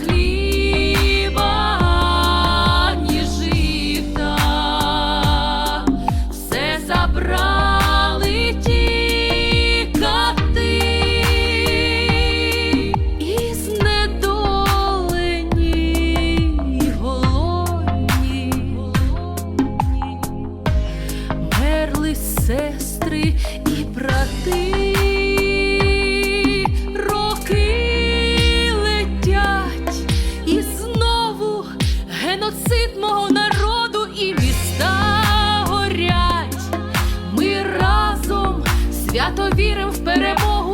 хліба, жита, все забрали ті і знедолені, і голодні, мерли сестри і брати, геноцид мого народу і міста горять. Ми разом свято віримо в перемогу.